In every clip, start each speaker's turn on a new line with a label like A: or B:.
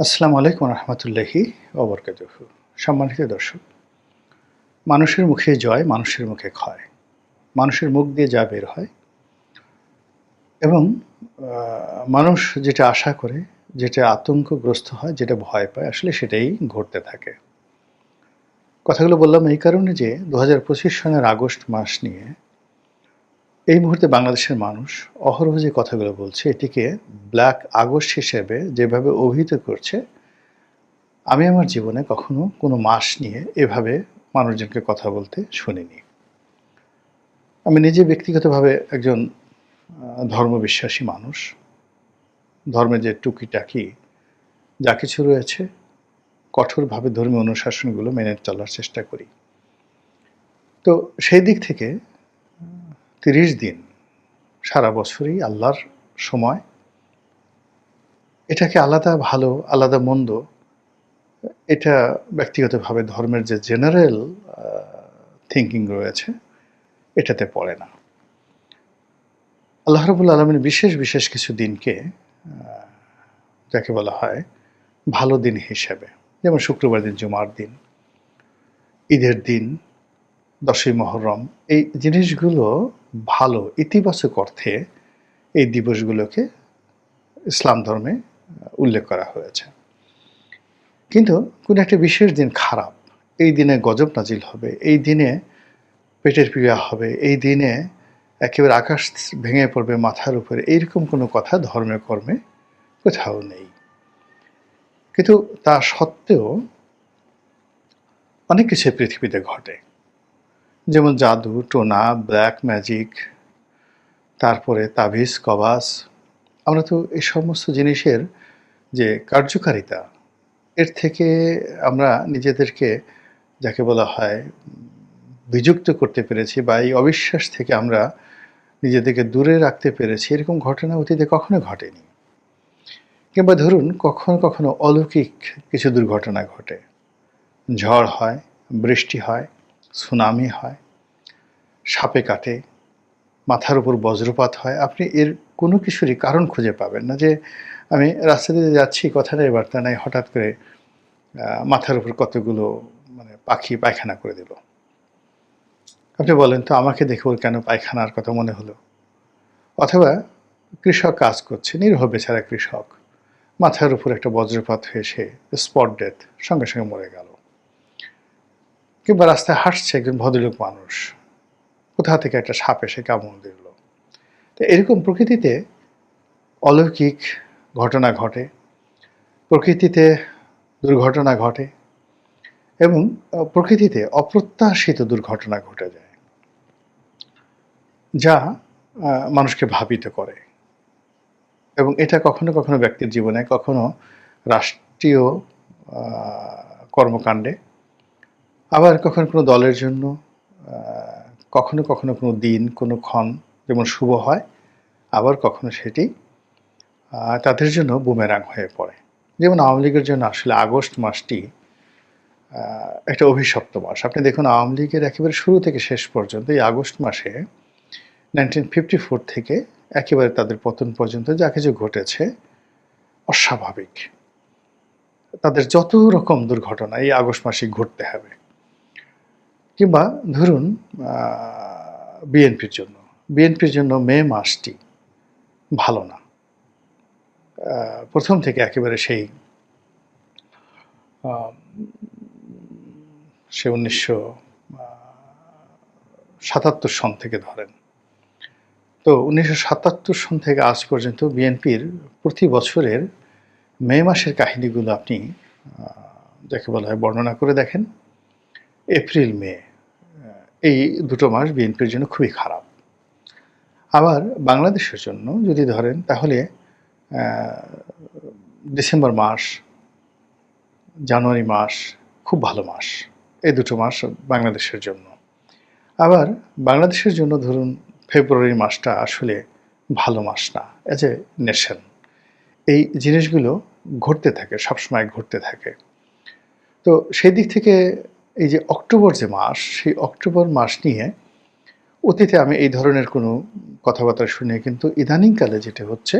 A: আসসালামু আলাইকুম রহমতুল্লাহি অবরকাত সম্মানিত দর্শক, মানুষের মুখে জয়, মানুষের মুখে ক্ষয়। মানুষের মুখ দিয়ে যা বের হয়। এবং মানুষ যেটা আশা করে, যেটা আতঙ্কগ্রস্ত হয়, যেটা ভয় পায়, আসলে সেটাই ঘটতে থাকে। কথাগুলো বললাম এই কারণে যে দু হাজার পঁচিশ সনের আগস্ট মাস নিয়ে এই মুহূর্তে বাংলাদেশের মানুষ অহরহ যে কথাগুলো বলছে, এটিকে ব্ল্যাক আগস্ট হিসেবে যেভাবে অভিহিত করছে, আমি আমার জীবনে কখনো কোনো মাস নিয়ে এভাবে মানুষজনকে কথা বলতে শুনিনি। আমি নিজে ব্যক্তিগতভাবে একজন ধর্মবিশ্বাসী মানুষ। ধর্মে যে টুকিটাকি যা কিছু রয়েছে, কঠোরভাবে ধর্মীয় অনুশাসনগুলো মেনে চলার চেষ্টা করি। তো সেই দিক থেকে তিরিশ দিন সারা বছরই আল্লাহর সময়। এটাকে আলাদা ভালো, আলাদা মন্দ, এটা ব্যক্তিগতভাবে ধর্মের যে জেনারেল থিঙ্কিং রয়েছে, এটাতে পড়ে না। আল্লাহ রবুল আলমের বিশেষ বিশেষ কিছু দিনকে যাকে বলা হয় ভালো দিন হিসেবে, যেমন শুক্রবার দিন, জুমার দিন, ঈদের দিন দশই মহরম। এই জিনিসগুলো ভালো, ইতিবাচক অর্থে এই দিবসগুলোকে ইসলাম ধর্মে উল্লেখ করা হয়েছে। কিন্তু কোনো একটা বিশেষ দিন খারাপ। এই দিনে গজব নাজিল হবে, এই দিনে পেটের পীড়া হবে, এই দিনে একেবারে আকাশ ভেঙে পড়বে মাথার উপরে, এইরকম কোনো কথা ধর্মে, কর্মে কোথাও নেই। কিন্তু তা সত্ত্বেও অনেক কিছু পৃথিবীতে ঘটে। যেমন জাদু, টোনা, ব্ল্যাক ম্যাজিক, তারপরে তাবিজ, কবাস, আমরা তো এই সমস্ত জিনিসের যে কার্যকারিতা, এর থেকে আমরা নিজেদেরকে যাকে বলা হয় বিযুক্ত করতে পেরেছি বা এই অবিশ্বাস থেকে আমরা নিজেদেরকে দূরে রাখতে পেরেছি, এরকম ঘটনা অতীতে কখনো ঘটেনি। কিংবা ধরুন, কখনো কখনো অলৌকিক কিছু দুর্ঘটনা ঘটে। ঝড় হয়, বৃষ্টি হয় সুনামি হয়, সাপে কাটে, মাথার উপর বজ্রপাত হয়। আপনি এর কোনো কিছুরই কারণ খুঁজে পাবেন না যে আমি রাস্তা দিয়ে যাচ্ছি কথা নেই বার্তা নাই, হঠাৎ করে মাথার উপর কতগুলো মানে পাখি পায়খানা করে দিল। আপনি বলেন, তো আমাকে দেখে ওর কেন পায়খানার কথা মনে হলো? অথবা কৃষক কাজ করছে নির্ভ বেচারা কৃষক, মাথার উপর একটা বজ্রপাত হয়ে সে স্পট ডেথ সঙ্গে সঙ্গে মরে গেল। কিংবা রাস্তায় হাঁটছে একজন ভদ্রলোক মানুষ, কোথা থেকে একটা সাপ এসে কামড় দিল। তো এরকম প্রকৃতিতে অলৌকিক ঘটনা ঘটে, প্রকৃতিতে দুর্ঘটনা ঘটে এবং প্রকৃতিতে অপ্রত্যাশিত দুর্ঘটনা ঘটে যায়, যা মানুষকে ভাবিত করে এবং এটা কখনো কখনো ব্যক্তির জীবনে, কখনো রাষ্ট্রীয় কর্মকাণ্ডে আবার কখনো কোনো দলের জন্য কখনো কখনো কোনো দিন, কোনো ক্ষণ যেমন শুভ হয়, আবার কখনো সেটি তাদের জন্য বুমেরাং হয়ে পড়ে। যেমন আওয়ামী লীগের জন্য আসলে আগস্ট মাসটি একটা অভিশপ্ত মাস। আপনি দেখুন আওয়ামী লীগের একেবারে শুরু থেকে শেষ পর্যন্ত এই আগস্ট মাসে নাইনটিন ফিফটি ফোর থেকে একেবারে তাদের পতন পর্যন্ত যা কিছু ঘটেছে, অস্বাভাবিক। তাদের যত রকম দুর্ঘটনা এই আগস্ট মাসে ঘটতে হবে। কিংবা ধরুন বিএনপির জন্য বিএনপির জন্য মে মাসটি ভালো না। প্রথম থেকে একেবারে সেই সে উনিশশো সাতাত্তর সন থেকে ধরেন। তো উনিশশো সাতাত্তর সন থেকে আজ পর্যন্ত বিএনপির প্রতি বছরের মে মাসের কাহিনীগুলো আপনি যাকে বলা হয় বর্ণনা করে দেখেন। এপ্রিল, মে, এই দুটো মাস বিএনপির জন্য খুবই খারাপ। আবার বাংলাদেশের জন্য যদি ধরেন, তাহলে ডিসেম্বর মাস, জানুয়ারি মাস খুব ভালো মাস, এই দুটো মাস বাংলাদেশের জন্য। আবার বাংলাদেশের জন্য ধরুন ফেব্রুয়ারি মাসটা আসলে ভালো মাস না এজ এ নেশন এই জিনিসগুলো ঘটতে থাকে, সবসময় ঘটতে থাকে। তো সেই দিক থেকে এই যে অক্টোবর যে মাস, সেই অক্টোবর মাস নিয়ে অতীতে আমি এই ধরনের কোনো কথাবার্তা শুনি কিন্তু ইদানিংকালে যেটা হচ্ছে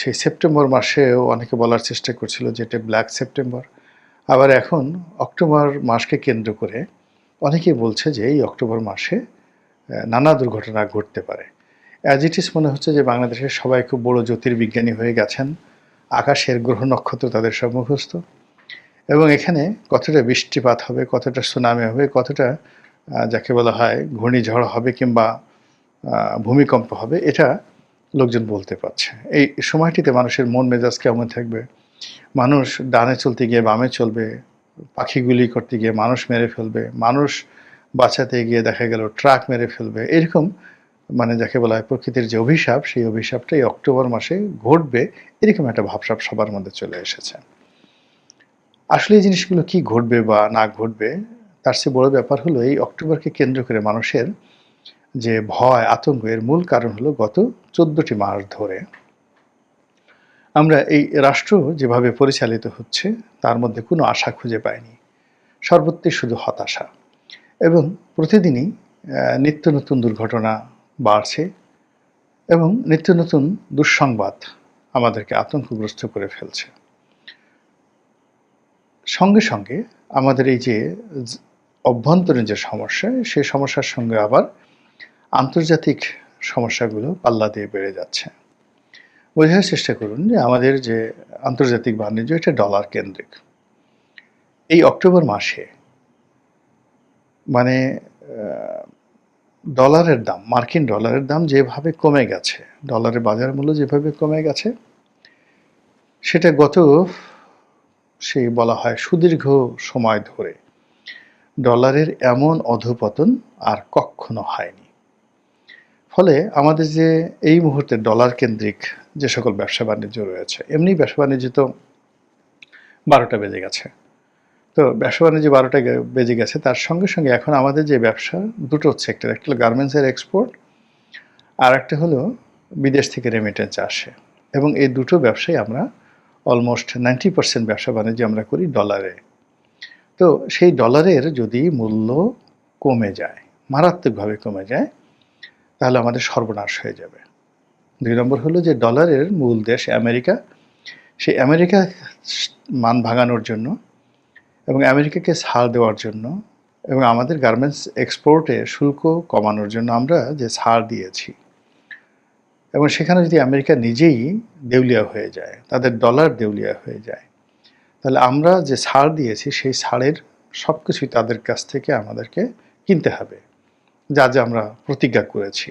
A: সেই সেপ্টেম্বর মাসেও অনেকে বলার চেষ্টা করছিল যে এটা ব্ল্যাক সেপ্টেম্বর। আবার এখন অক্টোবর মাসকে কেন্দ্র করে অনেকেই বলছে যে এই অক্টোবর মাসে নানা দুর্ঘটনা ঘটতে পারে। অ্যাজ ইট ইস মনে হচ্ছে যে বাংলাদেশের সবাই খুব বড় জ্যোতির্বিজ্ঞানী হয়ে গেছেন। আকাশের গ্রহ নক্ষত্র তাদের সব মুখস্থ এবং এখানে কতটা বৃষ্টিপাত হবে, কতটা সুনামি হবে, কতটা যাকে বলা হয় ঘূর্ণিঝড় হবে কিংবা ভূমিকম্প হবে, এটা লোকজন বলতে পারছে। এই সময়টিতে মানুষের মন মেজাজ কেমন থাকবে? মানুষ ডানে চলতে গিয়ে বামে চলবে পাখিগুলি করতে গিয়ে মানুষ মেরে ফেলবে, মানুষ বাঁচাতে গিয়ে দেখা গেল ট্রাক মেরে ফেলবে, এরকম মানে যাকে বলা হয় প্রকৃতির যে অভিশাপ, সেই অভিশাপটা এই অক্টোবর মাসে ঘটবে, এরকম একটা ভাবসাপ সবার মধ্যে চলে এসেছে। আসলে এই জিনিসগুলো কি ঘটবে বা না ঘটবে, তার চেয়ে বড় ব্যাপার হলো এই অক্টোবরকে কেন্দ্র করে মানুষের যে ভয়, আতঙ্ক, এর মূল কারণ হলো গত চোদ্দটি মাস ধরে। আমরা এই রাষ্ট্র যেভাবে পরিচালিত হচ্ছে, তার মধ্যে কোনো আশা খুঁজে পাইনি। সর্বত্রই শুধু হতাশা। এবং প্রতিদিনই নিত্য নতুন দুর্ঘটনা বাড়ছে এবং নিত্য নতুন দুঃসংবাদ আমাদেরকে আতঙ্কগ্রস্ত করে ফেলছে। সঙ্গে সঙ্গে আমাদের এই যে অভ্যন্তরীণ যে সমস্যা, সেই সমস্যার সঙ্গে আবার আন্তর্জাতিক সমস্যাগুলো পাল্লা দিয়ে বেড়ে যাচ্ছে। বোঝার চেষ্টা করুন যে আমাদের যে আন্তর্জাতিক বাণিজ্য, এটা ডলার কেন্দ্রিক। এই অক্টোবর মাসে মানে ডলারের দাম, মার্কিন ডলারের দাম যেভাবে কমে গেছে, ডলারের বাজার মূল্য যেভাবে কমে গেছে, সেটা গত সেই বলা হয় সুদীর্ঘ সময় ধরে। ডলারের এমন অধপতন আর কখনো হয়নি। ফলে আমাদের যে এই মুহূর্তে ডলার কেন্দ্রিক যে সকল ব্যবসা বাণিজ্য রয়েছে, এমনি ব্যবসা বাণিজ্য তো বারোটা বেজে গেছে। তো ব্যবসা বাণিজ্য বারোটা বেজে গেছে, তার সঙ্গে সঙ্গে এখন আমাদের যে ব্যবসা, দুটো সেক্টর একটা হলো গার্মেন্টসের এক্সপোর্ট আর একটা হলো বিদেশ থেকে রেমিটেন্স আসে। এবং এই দুটো ব্যবসায় আমরা অলমোস্ট নাইনটি পার্সেন্ট ব্যবসা বাণিজ্য আমরা করি ডলারে তো সেই ডলারের যদি মূল্য কমে যায়, মারাত্মকভাবে কমে যায়, তাহলে আমাদের সর্বনাশ হয়ে যাবে। দুই নম্বর হলো যে ডলারের মূল দেশ আমেরিকা। সেই আমেরিকা মান ভাঙানোর জন্য এবং আমেরিকাকে ছাড় দেওয়ার জন্য এবং আমাদের গার্মেন্টস এক্সপোর্টে শুল্ক কমানোর জন্য আমরা যে ছাড় দিয়েছি এবং সেখানে যদি আমেরিকা নিজেই দেউলিয়া হয়ে যায়, তাদের ডলার দেউলিয়া হয়ে যায়, তাহলে আমরা যে ছাড় দিয়েছি, সেই ছাড়ের সব কিছুই তাদের কাছ থেকে আমাদেরকে কিনতে হবে, যা যা আমরা প্রতিজ্ঞা করেছি।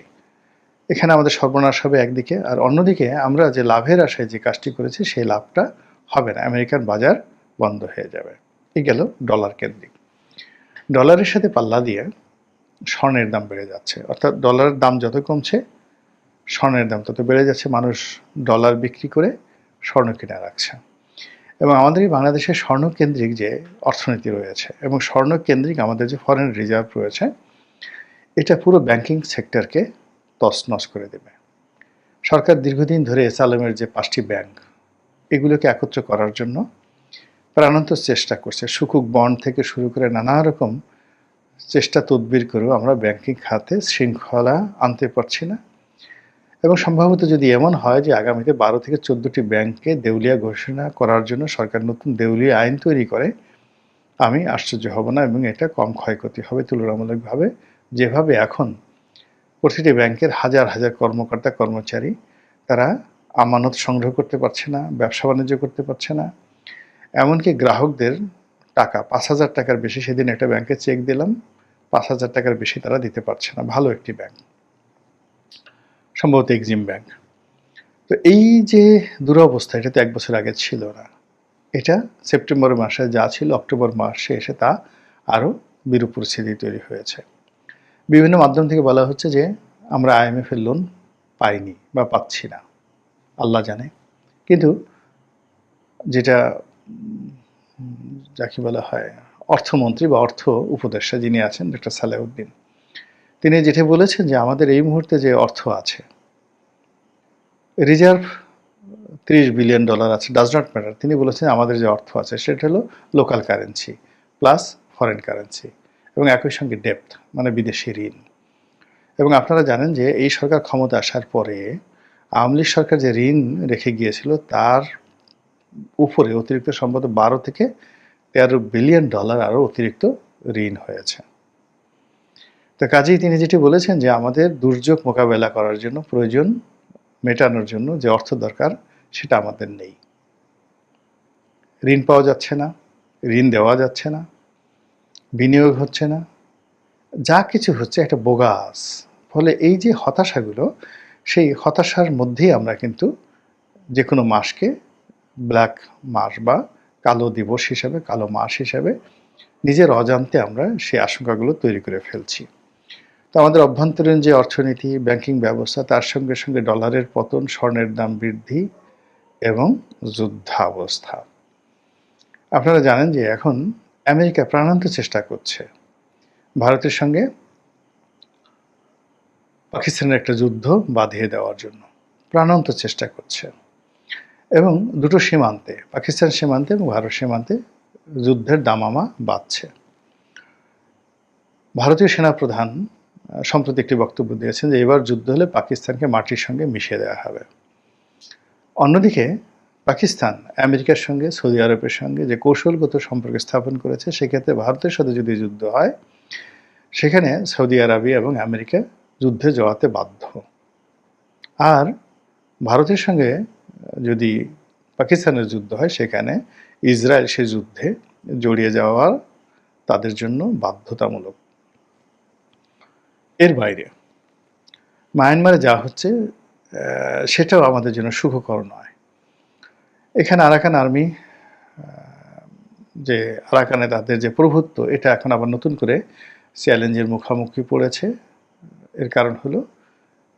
A: এখানে আমাদের সর্বনাশ হবে একদিকে, আর অন্যদিকে আমরা যে লাভের আশায় যে কাজটি করেছি, সেই লাভটা হবে না আমেরিকান বাজার বন্ধ হয়ে যাবে। এই গেল ডলার কেন্দ্রিক। ডলারের সাথে পাল্লা দিয়ে স্বর্ণের দাম বেড়ে যাচ্ছে, অর্থাৎ ডলারের দাম যত কমছে স্বর্ণের দাম। তত বেড়ে যাচ্ছে মানুষ ডলার বিক্রি করে স্বর্ণ কিনে রাখছে। এবং আমাদের এই বাংলাদেশের স্বর্ণকেন্দ্রিক যে অর্থনীতি রয়েছে এবং স্বর্ণকেন্দ্রিক আমাদের যে ফরেন রিজার্ভ রয়েছে, এটা পুরো ব্যাংকিং সেক্টরকে তছনছ করে দেবে। সরকার দীর্ঘদিন ধরে এসআলএমের যে পাঁচটি ব্যাংক এগুলোকে একত্র করার জন্য প্রাণান্তর চেষ্টা করছে। সুকুক বন্ড থেকে শুরু করে নানা রকম চেষ্টা তদবির করেও আমরা ব্যাংকিং খাতে শৃঙ্খলা আনতে পারছি না। এবং সম্ভবত যদি এমন হয় যে আগামীতে বারো থেকে চোদ্দোটি ব্যাংককে দেউলিয়া ঘোষণা করার জন্য সরকার নতুন দেউলিয়া আইন তৈরি করে, আমি আশ্চর্য হব না এবং এটা কম ক্ষয়ক্ষতি হবে তুলনামূলকভাবে। যেভাবে এখন প্রতিটি ব্যাংকের হাজার হাজার কর্মকর্তা, কর্মচারী, তারা আমানত সংগ্রহ করতে পারছে না, ব্যবসা বাণিজ্য করতে পারছে না। এমনকি গ্রাহকদের টাকা, পাঁচ হাজার টাকার বেশি সেদিন একটা ব্যাংকে চেক দিলাম, পাঁচ হাজার টাকার বেশি তারা দিতে পারছে না। ভালো একটি ব্যাংক। সম্ভবত এক্সিম ব্যাংক তো এই যে দুরবস্থা, এটা তো এক বছর আগে ছিল না। এটা সেপ্টেম্বর মাসে যা ছিল অক্টোবর মাসে এসে তা আরও বিরূপ পরিস্থিতি তৈরি হয়েছে। বিভিন্ন মাধ্যম থেকে বলা হচ্ছে যে, আমরা আইএমএফ এর লোন পাইনি বা পাচ্ছি না। আল্লাহ জানে। কিন্তু যেটা যাকে বলা হয় অর্থমন্ত্রী বা অর্থ উপদেষ্টা যিনি আছেন ডক্টর সালেউদ্দিন তিনি যেটা বলেছেন যে আমাদের এই মুহূর্তে যে অর্থ আছে, রিজার্ভ ত্রিশ বিলিয়ন ডলার আছে ডাজ নট ম্যাটার তিনি বলেছেন আমাদের যে অর্থ আছে সেটা হলো local currency plus foreign currency এবং একই সঙ্গে ডেপ্থ মানে বিদেশি ঋণ। এবং আপনারা জানেন যে এই সরকার ক্ষমতা আসার পরে আওয়ামী লীগ সরকার যে ঋণ রেখে গিয়েছিল তার উপরে অতিরিক্ত সম্ভবত বারো থেকে তেরো বিলিয়ন ডলার আরও অতিরিক্ত ঋণ হয়েছে। তো কাজেই তিনি যেটি বলেছেন যে আমাদের দুর্যোগ মোকাবেলা করার জন্য প্রয়োজন মেটানোর জন্য যে অর্থ দরকার, সেটা আমাদের নেই। ঋণ পাওয়া যাচ্ছে না, ঋণ দেওয়া যাচ্ছে না, বিনিয়োগ হচ্ছে না, যা কিছু হচ্ছে একটা বোগাস। ফলে এই যে হতাশাগুলো, সেই হতাশার মধ্যেই আমরা কিন্তু যে কোনো মাসকে ব্ল্যাক মাস বা কালো দিবস হিসাবে, কালো মাস হিসাবে নিজের অজান্তে আমরা সেই আশঙ্কাগুলো তৈরি করে ফেলছি। তো আমাদের অভ্যন্তরীণ যে অর্থনীতি, ব্যাংকিং ব্যবস্থা, তার সঙ্গে সঙ্গে ডলারের পতন, স্বর্ণের দাম বৃদ্ধি এবং যুদ্ধাবস্থা। আপনারা জানেন যে এখন আমেরিকা প্রাণান্ত চেষ্টা করছে। ভারতের সঙ্গে পাকিস্তানের একটা যুদ্ধ বাঁধিয়ে দেওয়ার জন্য প্রাণান্ত চেষ্টা করছে। এবং দুটো সীমান্তে, পাকিস্তান সীমান্তে এবং ভারত সীমান্তে যুদ্ধের দামামা বাঁধছে ভারতীয় সেনাপ্রধান সম্প্রতি একটি বক্তব্য দিয়েছেন যে এবার যুদ্ধ হলে পাকিস্তানকে মাটির সঙ্গে মিশিয়ে দেওয়া হবে। অন্যদিকে পাকিস্তান আমেরিকার সঙ্গে, সৌদি আরবের সঙ্গে যে কৌশলগত সম্পর্ক স্থাপন করেছে, সেক্ষেত্রে ভারতের সাথে যদি যুদ্ধ হয়, সেখানে সৌদি আরবিয়া এবং আমেরিকা যুদ্ধে জড়াতে বাধ্য। আর ভারতের সঙ্গে যদি পাকিস্তানের যুদ্ধ হয়, সেখানে ইসরায়েল সে যুদ্ধে জড়িয়ে যাওয়ার তাদের জন্য বাধ্যতামূলক। এর বাইরে। মায়ানমারে যা হচ্ছে সেটাও আমাদের জন্য সুখকর নয়। এখানে আরাকান আর্মি যে আরাকানে তাদের যে প্রভুত্ব, এটা এখন আবার নতুন করে চ্যালেঞ্জের মুখোমুখি পড়েছে। এর কারণ হলো,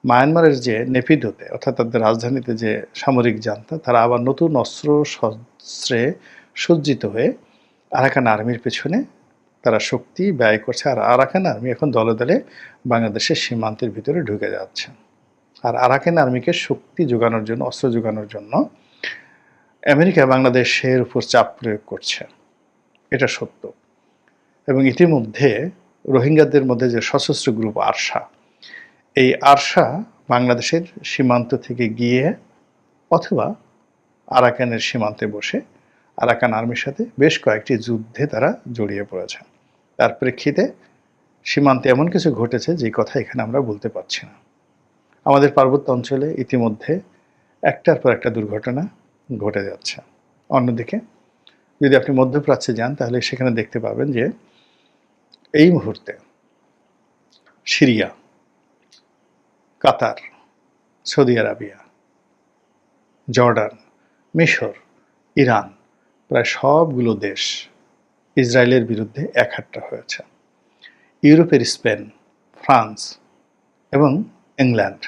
A: মায়ানমারের যে নেপিদোতে অর্থাৎ তাদের রাজধানীতে যে সামরিক জান্তা তারা আবার নতুন অস্ত্র শস্ত্রে সজ্জিত হয়ে আরাকান আর্মির পেছনে তারা শক্তি ব্যয় করছে। আর আরাকান আর্মি এখন দলে দলে বাংলাদেশের সীমান্তের ভিতরে ঢুকে যাচ্ছে। আর আরাকান আর্মিকে শক্তি যোগানোর জন্য, অস্ত্র যোগানোর জন্য আমেরিকা বাংলাদেশের উপর চাপ প্রয়োগ করছে। এটা সত্য। এবং ইতিমধ্যে রোহিঙ্গাদের মধ্যে যে সশস্ত্র গ্রুপ আরসা, এই আরশা বাংলাদেশের সীমান্ত থেকে গিয়ে অথবা আরাকানের সীমান্তে বসে আরাকান আর্মির সাথে বেশ কয়েকটি যুদ্ধে তারা জড়িয়ে পড়েছে। তার প্রেক্ষিতে সীমান্তে এমন কিছু ঘটেছে যে কথা এখানে আমরা বলতে পারছি না। আমাদের পার্বত্য অঞ্চলে ইতিমধ্যে একটার পর একটা দুর্ঘটনা ঘটে যাচ্ছে। অন্যদিকে, যদি আপনি মধ্যপ্রাচ্যে যান, তাহলে সেখানে দেখতে পাবেন যে এই মুহূর্তে Syria, Qatar, Saudi Arabia, Jordan, মিশর, ইরান, প্রায় সবগুলো দেশ ইসরায়েলের বিরুদ্ধে একহাট্টা হয়েছে। ইউরোপের স্পেন, ফ্রান্স এবং ইংল্যান্ড।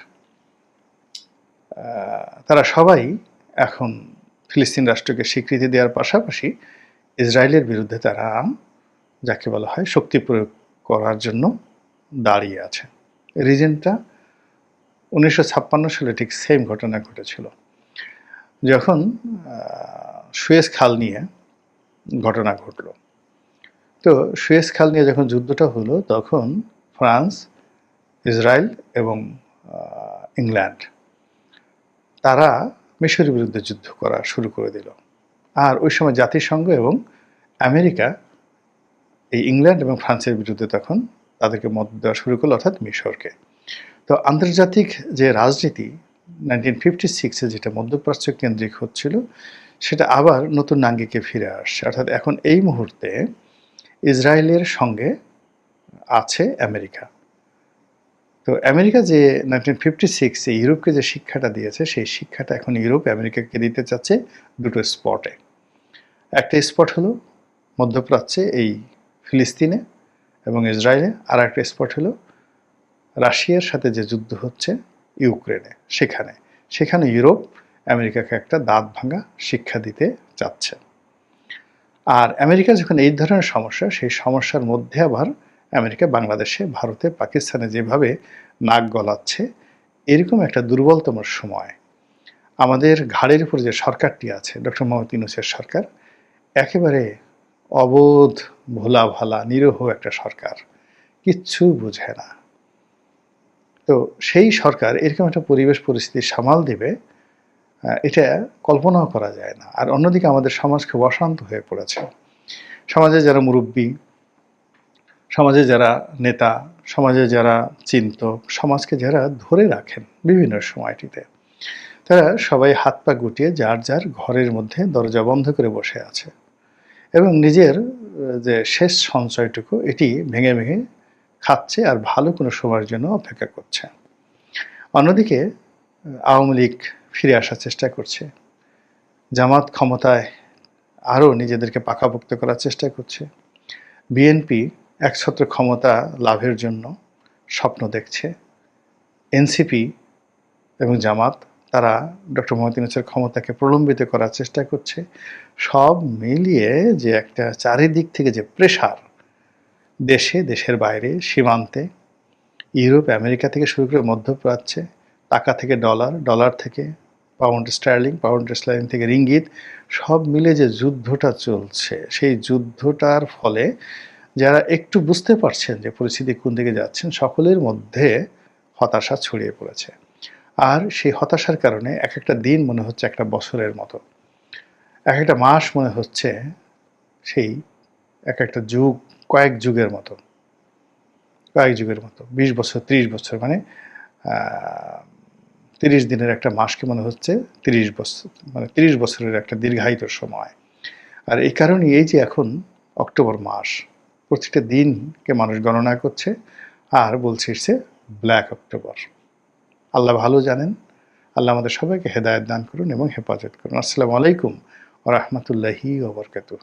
A: তারা সবাই এখন ফিলিস্তিন রাষ্ট্রকে স্বীকৃতি দেওয়ার পাশাপাশি ইসরায়েলের বিরুদ্ধে তারা যাকে বলা হয় শক্তি প্রয়োগ করার জন্য দাঁড়িয়ে আছে। রিজেন্টটা উনিশশো ছাপ্পান্ন সালে ঠিক সেম ঘটনা ঘটেছিল। যখন সুয়েজ খাল নিয়ে ঘটনা ঘটল। তো সুয়েজ খাল নিয়ে যখন যুদ্ধটা হলো, তখন ফ্রান্স, ইসরায়েল এবং ইংল্যান্ড, তারা মিশরের বিরুদ্ধে যুদ্ধ করা শুরু করে দিল। আর ওই সময় জাতিসংঘ এবং আমেরিকা এই ইংল্যান্ড এবং ফ্রান্সের বিরুদ্ধে তখন তাদেরকে মত দেওয়া শুরু করল, অর্থাৎ মিশরকে। তো আন্তর্জাতিক যে রাজনীতি নাইনটিন ফিফটি সিক্সে যেটা মধ্যপ্রাচ্য কেন্দ্রিক হচ্ছিল, সেটা আবার নতুন নাঙ্গিকে ফিরে আসছে। অর্থাৎ এখন এই মুহূর্তে ইসরায়েলের সঙ্গে আছে আমেরিকা। তো আমেরিকা যে নাইনটিন ফিফটি সিক্সে ইউরোপকে যে শিক্ষাটা দিয়েছে, সেই শিক্ষাটা এখন ইউরোপ আমেরিকাকে দিতে চাচ্ছে দুটো স্পটে। একটা স্পট হলো মধ্যপ্রাচ্যে, এই ফিলিস্তিনে এবং ইসরায়েলে। আর একটা স্পট হলো রাশিয়ার সাথে যে যুদ্ধ হচ্ছে ইউক্রেনে, সেখানে। সেখানে ইউরোপ আমেরিকাকে একটা দাঁত ভাঙা শিক্ষা দিতে চাচ্ছে। আর আমেরিকা যখন এই ধরনের সমস্যা, সেই সমস্যার মধ্যে আবার আমেরিকা বাংলাদেশে, ভারতে, পাকিস্তানে যেভাবে নাক গলাচ্ছে, এরকম একটা দুর্বলতম সময়। আমাদের ঘাড়ের উপর যে সরকারটি আছে, ডক্টর মোহাম্মদ ইউনুসের সরকার, একেবারে অবোধ ভোলা ভালা নিরহ একটা সরকার। কিচ্ছু বুঝে না। তো সেই সরকার এরকম একটা পরিবেশ পরিস্থিতি সামাল দেবে এটা কল্পনাও করা যায় না। আর অন্যদিকে আমাদের সমাজ খুব অশান্ত হয়ে পড়েছে। সমাজে যারা মুরব্বী, সমাজে যারা নেতা, সমাজে যারা চিন্তক, সমাজকে যারা ধরে রাখেন বিভিন্ন সময়টিতে, তারা সবাই হাত পা গুটিয়ে যার যার ঘরের মধ্যে দরজা বন্ধ করে বসে আছে। এবং নিজের যে শেষ সঞ্চয়টুকু, এটি ভেঙে ভেঙে খাচ্ছে আর ভালো কোনো সময়ের জন্য অপেক্ষা করছে। অন্যদিকে, আওয়ামী লীগ ফিরে আসার চেষ্টা করছে। জামাত ক্ষমতায় আরও নিজেদেরকে পাকাপোক্ত করার চেষ্টা করছে। বিএনপি একছত্র ক্ষমতা লাভের জন্য স্বপ্ন দেখছে। এনসিপি এবং জামাত, তারা ডক্টর মোহাম্মদ ইউনূসের ক্ষমতাকে প্রলম্বিত করার চেষ্টা করছে। সব মিলিয়ে যে একটা চারিদিক থেকে যে প্রেশার দেশে, দেশের বাইরে, সীমান্তে, ইউরোপ, আমেরিকা থেকে শুরু করে মধ্যপ্রাচ্যে, টাকা থেকে ডলার ডলার থেকে পাউন্ড স্টার্লিং পাউন্ড স্টার্লিং থেকে রিঙ্গিত, সব মিলে যে যুদ্ধটা চলছে, সেই যুদ্ধটার ফলে যারা একটু বুঝতে পারছেন যে পরিস্থিতি কোন দিকে যাচ্ছেন, সকলের মধ্যে হতাশা ছড়িয়ে পড়েছে। আর সেই হতাশার কারণে এক একটা দিন মনে হচ্ছে একটা বছরের মতো। এক একটা মাস মনে হচ্ছে সেই এক একটা যুগ, কয়েক যুগের মতো। কয়েক যুগের মতো, বিশ বছর, ত্রিশ বছর মানে তিরিশ দিনের একটা মাসকে মনে হচ্ছে তিরিশ বছর মানে তিরিশ বছরের একটা দীর্ঘায়িত সময়। আর এই কারণে এই যে এখন অক্টোবর মাস, প্রতিটা দিনকে মানুষ গণনা করছে আর বলছে সে ব্ল্যাক অক্টোবর। আল্লাহ ভালো জানেন, আল্লাহ আমাদের সবাইকে হেদায়ত দান করুন এবং হেফাজত করুন। আসসালামু আলাইকুম ও রহমতুল্লাহি ওবরকাতুহ